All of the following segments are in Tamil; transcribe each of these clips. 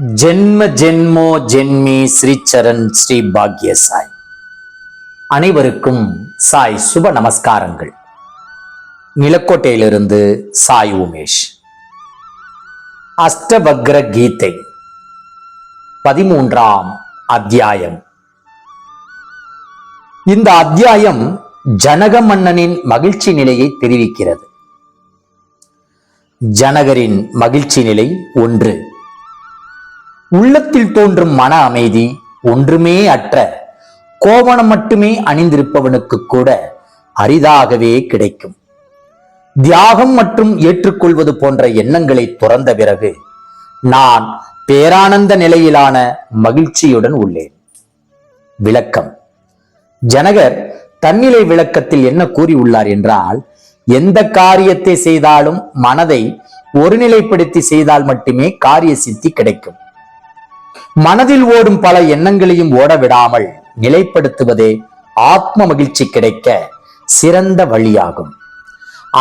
ஜென்ம ஜென்மோ ஜென்மி ஸ்ரீச்சரண் ஸ்ரீ பாக்ய சாய் அனைவருக்கும் சாய் சுப நமஸ்காரங்கள். நிலக்கோட்டையிலிருந்து சாய் உமேஷ். அஷ்டபக்ர கீதை பதிமூன்றாம் அத்தியாயம். இந்த அத்தியாயம் ஜனக மன்னனின் மகிழ்ச்சி நிலையை தெரிவிக்கிறது. ஜனகரின் மகிழ்ச்சி நிலை ஒன்று. உள்ளத்தில் தோன்றும் மன அமைதி ஒன்றுமே அற்ற கோவணம் மட்டுமே அணிந்திருப்பவனுக்கு கூட அரிதாகவே கிடைக்கும். தியாகம் மற்றும் ஏற்றுக்கொள்வது போன்ற எண்ணங்களை துறந்த பிறகு நான் பேரானந்த நிலையிலான மகிழ்ச்சியுடன் உள்ளேன். விளக்கம். ஜனகர் தன்னிலை விளக்கத்தில் என்ன கூறியுள்ளார் என்றால் எந்த காரியத்தை செய்தாலும் மனதை ஒருநிலைப்படுத்தி செய்தால் மட்டுமே காரிய சித்தி கிடைக்கும். மனதில் ஓடும் பல எண்ணங்களையும் ஓட விடாமல் நிலைப்படுத்துவதே ஆத்ம மகிழ்ச்சி கிடைக்க சிறந்த வழியாகும்.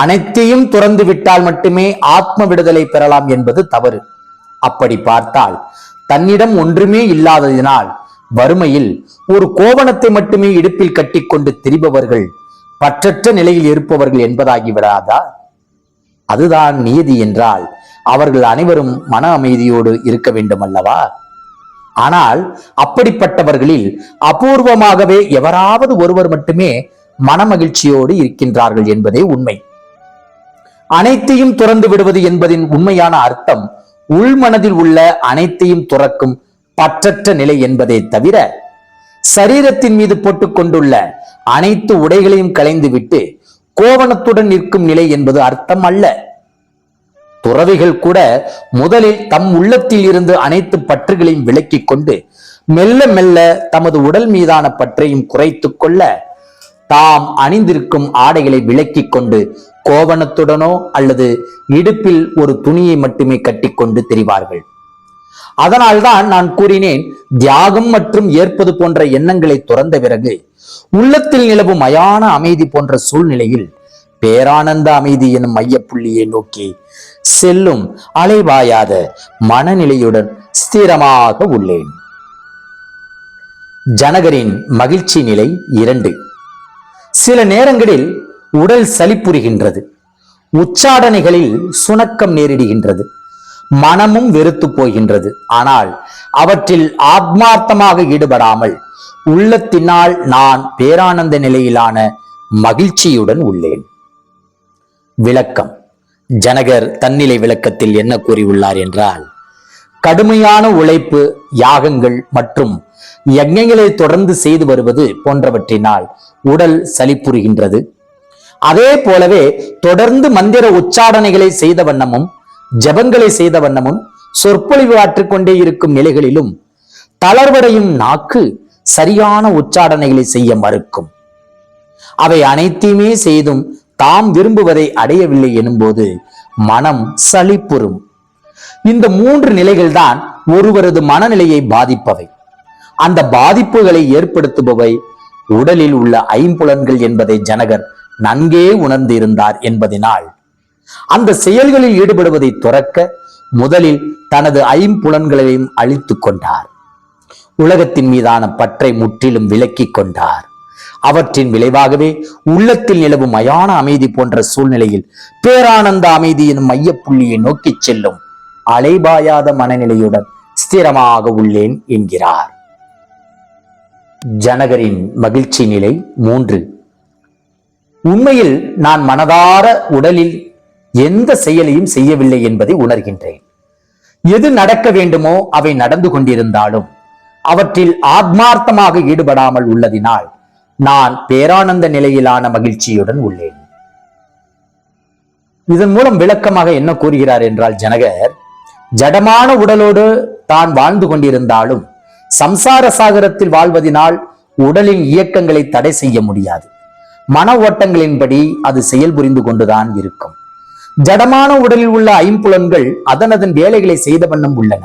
அனைத்தையும் துறந்து விட்டால் மட்டுமே ஆத்ம விடுதலை பெறலாம் என்பது தவறு. அப்படி பார்த்தால் தன்னிடம் ஒன்றுமே இல்லாததினால் வறுமையில் ஒரு கோவணத்தை மட்டுமே இடுப்பில் கட்டிக்கொண்டு திரிபவர்கள் பற்றற்ற நிலையில் இருப்பவர்கள் என்பதாகி விடாதா? அதுதான் நியதி என்றால் அவர்கள் அனைவரும் மன அமைதியோடு இருக்க வேண்டும் அல்லவா ஆனால் அப்படிப்பட்டவர்களில் அபூர்வமாகவே எவராவது ஒருவர் மட்டுமே மனமகிழ்ச்சியோடு இருக்கின்றார்கள் என்பதே உண்மை. அனைத்தையும் துறந்து விடுவது என்பதின் உண்மையான அர்த்தம் உள்மனதில் உள்ள அனைத்தையும் துறக்கும் பற்றற்ற நிலை என்பதை தவிர சரீரத்தின் மீது போட்டுக்கொண்டுள்ள அனைத்து உடைகளையும் களைந்துவிட்டு கோவணத்துடன் நிற்கும் நிலை என்பது அர்த்தம் அல்ல துறவிகள் கூட முதலில் தம் உள்ளத்தில் இருந்து அனைத்து பற்றுகளையும் விலக்கிக் கொண்டு மெல்ல மெல்ல தமது உடல் மீதான பற்றையும் குறைத்துக் கொள்ள தாம் அணிந்திருக்கும் ஆடைகளை விலக்கிக் கொண்டு கோவணத்துடனோ அல்லது இடுப்பில் ஒரு துணியை மட்டுமே கட்டிக்கொண்டு தெரிவார்கள். அதனால்தான் நான் கூறினேன் தியாகம் மற்றும் ஏற்பது போன்ற எண்ணங்களை துறந்த பிறகு உள்ளத்தில் நிலவும் மயான அமைதி போன்ற சூழ்நிலையில் பேரானந்த அமைதி எனும் மையப்புள்ளியை நோக்கி செல்லும் அலைவாயாத மனநிலையுடன் ஸ்திரமாக உள்ளேன். ஜனகரின் மகிழ்ச்சி நிலை இரண்டு. சில நேரங்களில் உடல் சளிப்புரிகின்றது உச்சாடனைகளில் சுணக்கம் நேரிடுகின்றது. மனமும் வெறுத்து போகின்றது. ஆனால் அவற்றில் ஆத்மார்த்தமாக ஈடுபடாமல் உள்ளத்தினால் நான் பேரானந்த நிலையிலான மகிழ்ச்சியுடன் உள்ளேன். விளக்கம். ஜனகர் தன்னிலை விளக்கத்தில் என்ன கூறியுள்ளார் என்றால் கடுமையான உழைப்பு யாகங்கள் மற்றும் யஜ்ஞங்களை தொடர்ந்து செய்து வருவது போன்றவற்றினால் உடல் சலிப்புறுகின்றது அதே போலவே தொடர்ந்து மந்திர உச்சாடனைகளை செய்த வண்ணமும் ஜபங்களை செய்த வண்ணமும் சொற்பொழிவு ஆற்றிக்கொண்டே இருக்கும் நிலைகளிலும் தளர்வடையும் நாக்கு சரியான உச்சாடனைகளை செய்ய மறுக்கும். அவை அனைத்தையுமே செய்தும் தாம் விரும்புவதை அடையவில்லை எனும்போது மனம் சளிப்புறும் இந்த மூன்று நிலைகள்தான் ஒருவரது மனநிலையை பாதிப்பவை. அந்த பாதிப்புகளை ஏற்படுத்துபவை உடலில் உள்ள ஐம்புலன்கள் என்பதை ஜனகர் நன்கே உணர்ந்திருந்தார் என்பதனால். அந்த செயல்களில் ஈடுபடுவதை துறக்க முதலில் தனது ஐம்புலன்களையும் அழித்துக் கொண்டார். உலகத்தின் மீதான பற்றை முற்றிலும் விலக்கிக் கொண்டார். அவற்றின் விளைவாகவே உள்ளத்தில் நிலவும் மயான அமைதி போன்ற சூழ்நிலையில் பேரானந்த அமைதி எனும் மையப்புள்ளியை நோக்கி செல்லும் அலைபாயாத மனநிலையுடன் ஸ்திரமாக உள்ளேன் என்கிறார். ஜனகரின் மகிழ்ச்சி நிலை மூன்று. உண்மையில் நான் மனதார உடலில் எந்த செயலையும் செய்யவில்லை என்பதை உணர்கின்றேன். எது நடக்க வேண்டுமோ அவை நடந்து கொண்டிருந்தாலும் அவற்றில் ஆத்மார்த்தமாக ஈடுபடாமல் உள்ளதினால் நான் பேரானந்த நிலையிலான மகிழ்ச்சியுடன் உள்ளேன். இதன் மூலம் விளக்கமாக என்ன கூறுகிறார் என்றால் ஜனகர் ஜடமான உடலோடு தான் வாழ்ந்து கொண்டிருந்தாலும் சம்சார சாகரத்தில் வாழ்வதினால் உடலின் இயக்கங்களை தடை செய்ய முடியாது. மன ஓட்டங்களின்படி அது செயல்புரிந்து கொண்டுதான் இருக்கும். ஜடமான உடலில் உள்ள ஐம்புலன்கள் அதன் அதன் வேலைகளை செய்த வண்ணம் உள்ளன.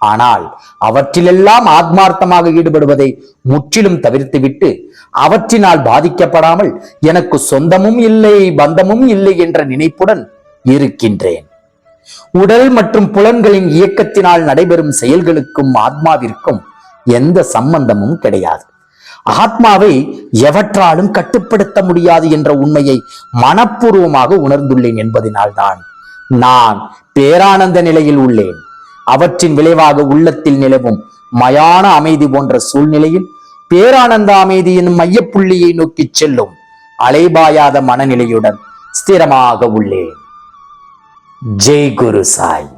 ஆனால் அவற்றிலெல்லாம் ஆத்மார்த்தமாக ஈடுபடுவதை முற்றிலும் தவிர்த்துவிட்டு அவற்றினால் பாதிக்கப்படாமல் எனக்கு சொந்தமும் இல்லை பந்தமும் இல்லை என்ற நினைப்புடன் இருக்கின்றேன். உடல் மற்றும் புலன்களின் இயக்கத்தினால் நடைபெறும் செயல்களுக்கும் ஆத்மாவிற்கும் எந்த சம்பந்தமும் கிடையாது. ஆத்மாவை எவற்றாலும் கட்டுப்படுத்த முடியாது என்ற உண்மையை மனப்பூர்வமாக உணர்ந்துள்ளேன் என்பதனால்தான் நான் பேரானந்த நிலையில் உள்ளேன். அவற்றின் விளைவாக உள்ளத்தில் நிலவும் மயான அமைதி போன்ற சூழ்நிலையில் பேரானந்த அமைதியின் மையப்புள்ளியை நோக்கி செல்லும் அலைபாயாத மனநிலையுடன் ஸ்திரமாக உள்ளேன் ஜெய் குரு சாய்.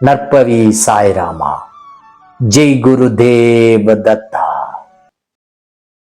நற்பவி சாய்ராமா. ஜெய் குரு தேவ தத்தா